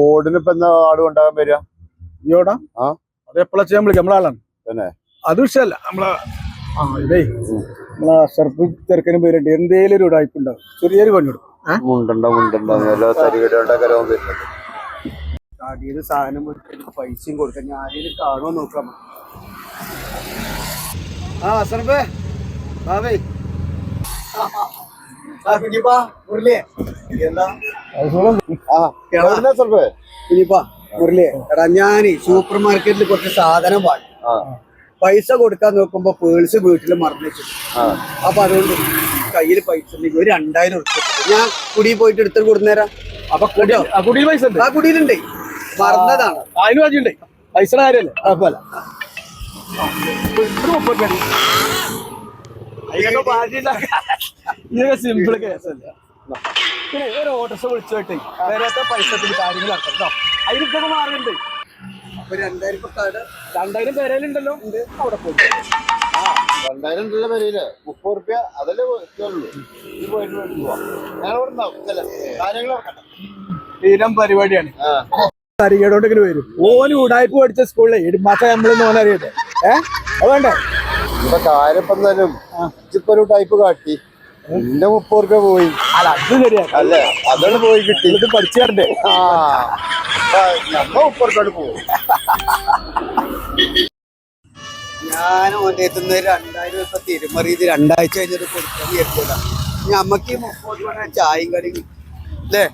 ഓടിന് ഇപ്പൊ എന്താ ആട് കൊണ്ടാകാൻ വരിക? ഇയോടാ ആ. അത് എപ്പോഴാ ചെയ്യാൻ വിളിക്കാം നമ്മളാളാണ് തന്നെ. അത് വിഷയമല്ല. നമ്മളെ ആ ഇതേ. നമ്മളെ ഷർപ്പ് ചെറുക്കനും പേരുണ്ട് എന്തേലും ഒരു ഉടായ്പ ഉണ്ടാവും ചെറിയൊരു പണിയെടുക്കും മുണ്ടണ്ട മുണ്ടണ്ട എല്ലാ തരികട വരുന്നത് കടിയിൽ സാധനം കൊടുക്കാൻ പൈസയും കൊടുക്കാൻ ഞാൻ ആരെയും കാണുമോ നോക്കാം. ആ സർപ്പേ. ബാബേ എന്താ ആ എവിടുന്നാ സർവേ കുഞ്ഞിപ്പാ മുരളിയെ എടാ ഞാനേ സൂപ്പർ മാർക്കറ്റിൽ കുറച്ച് സാധനം വാങ്ങി. പൈസ കൊടുക്കാൻ നോക്കുമ്പോ പേഴ്സ് വീട്ടിൽ മറന്നു വെച്ചു അപ്പൊ അതുകൊണ്ട് കയ്യിൽ പൈസ ഉണ്ടെങ്കിൽ ഒരു രണ്ടായിരം ഉറപ്പിച്ചു ഞാൻ കുടി പോയിട്ട് എടുത്തിട്ട് കൊടുന്നേരാം. അപ്പൊ കുടിയിൽ പൈസ ഉണ്ട്. ആ കുടിയിലുണ്ട്. മറന്നതാണ്. അതിന് വാജിണ്ട് പൈസ കാര്യല്ലേ കുഴപ്പമില്ല സിമ്പിൾ കേസല്ല പിന്നെ ഒരു ഓട്ടോസ് വിളിച്ചോട്ടെ വേറെ പൈസത്തിന് കാര്യങ്ങൾ കേട്ടോ അതിനൊക്കെ മാറുന്നുണ്ട് അപ്പൊ രണ്ടായിരം പേരയിലുണ്ടല്ലോ ഉണ്ട്. അവിടെ പോയി രണ്ടായിരം ഉണ്ടല്ലോ വരില്ല മുപ്പത് റുപ്യ അതല്ലേ ഇത് പോയിട്ട് പോവാം. ഞാൻ ഇവിടെ ഉണ്ടാവും കാര്യങ്ങൾ പരിപാടിയാണ്. ആ. ഇങ്ങനെ വരും. ഓന് ഉടായ്പ പഠിച്ച സ്കൂളിലെ ഇടുമാച്ച നമ്മളെന്ന് ഓൻ ഏഹ് അതുകൊണ്ടേ അത് വേണ്ടേ? ഇപ്പൊ കാര്യം ഇപ്പൊ എന്തായാലും ഇപ്പൊ ഒരു ടൈപ്പ് കാട്ടി. എന്റെ മുപ്പത് റുപ്യ പോയി. അല്ല അത് ശരിയാ അല്ലേ? അതാണ് പോയി കിട്ടി ഇത് പഠിച്ചു തരണ്ടേ ആ. നമ്മ മുപ്പത് റുപ്യ പോകും ഞാൻ ഓന്റെ എത്തുന്ന രണ്ടായിരം ഇപ്പൊ തിരുമറി ഇത് രണ്ടാഴ്ച കഴിഞ്ഞിട്ട് കൊടുക്കാൻ വിചാരിച്ചതാ. ഞമ്മക്ക് ഈ മുപ്പത് രൂപ ചായയും കടിയും അല്ലേ?